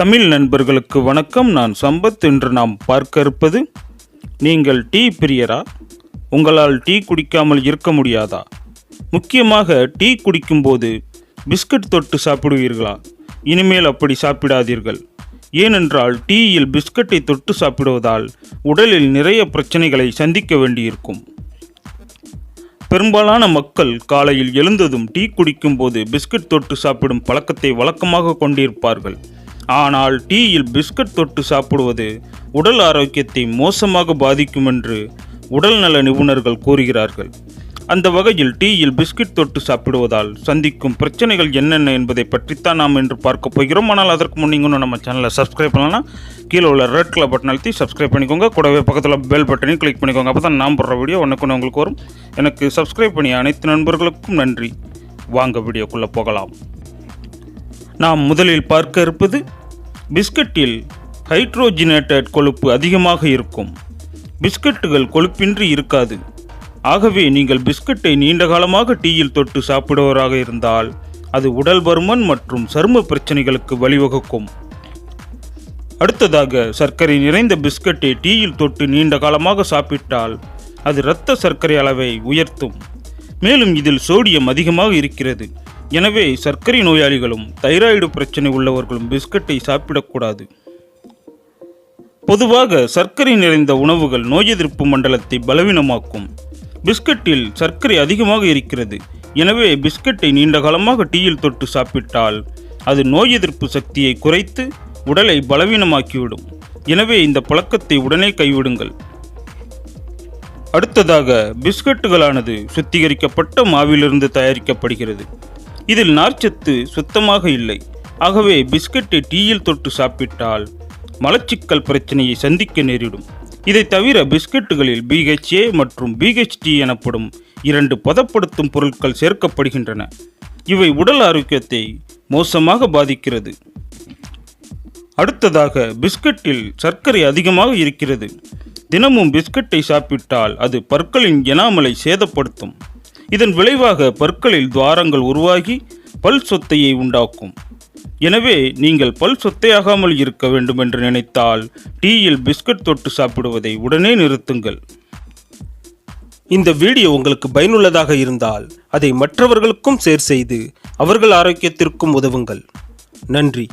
தமிழ் நண்பர்களுக்கு வணக்கம். நான் சம்பத் என்று நாம் பார்க்க இருப்பது நீங்கள் டீ பிரியரா? உங்களால் டீ குடிக்காமல் இருக்க முடியாதா? முக்கியமாக டீ குடிக்கும்போது பிஸ்கட் தொட்டு சாப்பிடுவீர்களா? இனிமேல் அப்படி சாப்பிடாதீர்கள். ஏனென்றால் டீயில் பிஸ்கட்டை தொட்டு சாப்பிடுவதால் உடலில் நிறைய பிரச்சனைகளை சந்திக்க வேண்டியிருக்கும். பெரும்பாலான மக்கள் காலையில் எழுந்ததும் டீ குடிக்கும்போது பிஸ்கட் தொட்டு சாப்பிடும் பழக்கத்தை வழக்கமாக கொண்டிருப்பார்கள். ஆனால் டீயில் பிஸ்கட் தொட்டு சாப்பிடுவது உடல் ஆரோக்கியத்தை மோசமாக பாதிக்கும் என்று உடல்நல நிபுணர்கள் கூறுகிறார்கள். அந்த வகையில் டீயில் பிஸ்கட் தொட்டு சாப்பிடுவதால் சந்திக்கும் பிரச்சனைகள் என்னென்ன என்பதை பற்றித்தான் நாம் இன்று பார்க்க போகிறோம். ஆனால் அதற்கு முன் நீங்கள் நம்ம சேனலை சப்ஸ்கிரைப் பண்ணலாம் கீழே உள்ள ரெட் கலர் பட்டன் அழுத்தி சப்ஸ்கிரைப் பண்ணிக்கோங்க. கூடவே பக்கத்தில் பெல் பட்டனையும் கிளிக் பண்ணிக்கோங்க. அப்போ தான் நான் போடுற வீடியோ ஒன்றுக்கு உங்களுக்கு வரும். எனக்கு சப்ஸ்கிரைப் பண்ணிய அனைத்து நண்பர்களுக்கும் நன்றி. வாங்க வீடியோக்குள்ளே போகலாம். நாம் முதலில் பார்க்க இருப்பது பிஸ்கட்டில் ஹைட்ரோஜினேட்டட் கொழுப்பு அதிகமாக இருக்கும். பிஸ்கட்டுகள் கொழுப்பின்றி இருக்காது. ஆகவே நீங்கள் பிஸ்கட்டை நீண்ட காலமாக டீயில் தொட்டு சாப்பிடுவராக இருந்தால் அது உடல் பருமன் மற்றும் சரும பிரச்சனைகளுக்கு வழிவகுக்கும். அடுத்ததாக சர்க்கரை நிறைந்த பிஸ்கட்டை டீயில் தொட்டு நீண்ட காலமாக சாப்பிட்டால் அது இரத்த சர்க்கரை அளவை உயர்த்தும். மேலும் இதில் சோடியம் அதிகமாக இருக்கிறது. எனவே சர்க்கரை நோயாளிகளும் தைராய்டு பிரச்சனை உள்ளவர்களும் பிஸ்கட்டை சாப்பிடக்கூடாது. பொதுவாக சர்க்கரை நிறைந்த உணவுகள் நோய் எதிர்ப்பு மண்டலத்தை பலவீனமாக்கும். பிஸ்கட்டில் சர்க்கரை அதிகமாக இருக்கிறது. எனவே பிஸ்கட்டை நீண்ட காலமாக டீயில் தொட்டு சாப்பிட்டால் அது நோய் எதிர்ப்பு சக்தியை குறைத்து உடலை பலவீனமாக்கிவிடும். எனவே இந்த பழக்கத்தை உடனே கைவிடுங்கள். அடுத்ததாக பிஸ்கட்டுகளானது சுத்திகரிக்கப்பட்ட மாவிலிருந்து தயாரிக்கப்படுகிறது. இதில் நார்ச்சத்து சுத்தமாக இல்லை. ஆகவே பிஸ்கட்டை டீயில் தொட்டு சாப்பிட்டால் மலச்சிக்கல் பிரச்சனையை சந்திக்க நேரிடும். இதை தவிர பிஸ்கட்டுகளில் பிஹெச்ஏ மற்றும் பிஹெச்டி எனப்படும் இரண்டு பதப்படுத்தும் பொருட்கள் சேர்க்கப்படுகின்றன. இவை உடல் ஆரோக்கியத்தை மோசமாக பாதிக்கிறது. அடுத்ததாக பிஸ்கட்டில் சர்க்கரை அதிகமாக இருக்கிறது. தினமும் பிஸ்கட்டை சாப்பிட்டால் அது பற்களின் எனாமலை சேதப்படுத்தும். இதன் விளைவாக பற்களில் துவாரங்கள் உருவாகி பல் சொத்தையை உண்டாக்கும். எனவே நீங்கள் பல் சொத்தையாகாமல் இருக்க வேண்டும் என்று நினைத்தால் டீயில் பிஸ்கட் தொட்டு சாப்பிடுவதை உடனே நிறுத்துங்கள். இந்த வீடியோ உங்களுக்கு பயனுள்ளதாக இருந்தால் அதை மற்றவர்களுக்கும் ஷேர் செய்து அவர்கள் ஆரோக்கியத்திற்கும் உதவுங்கள். நன்றி.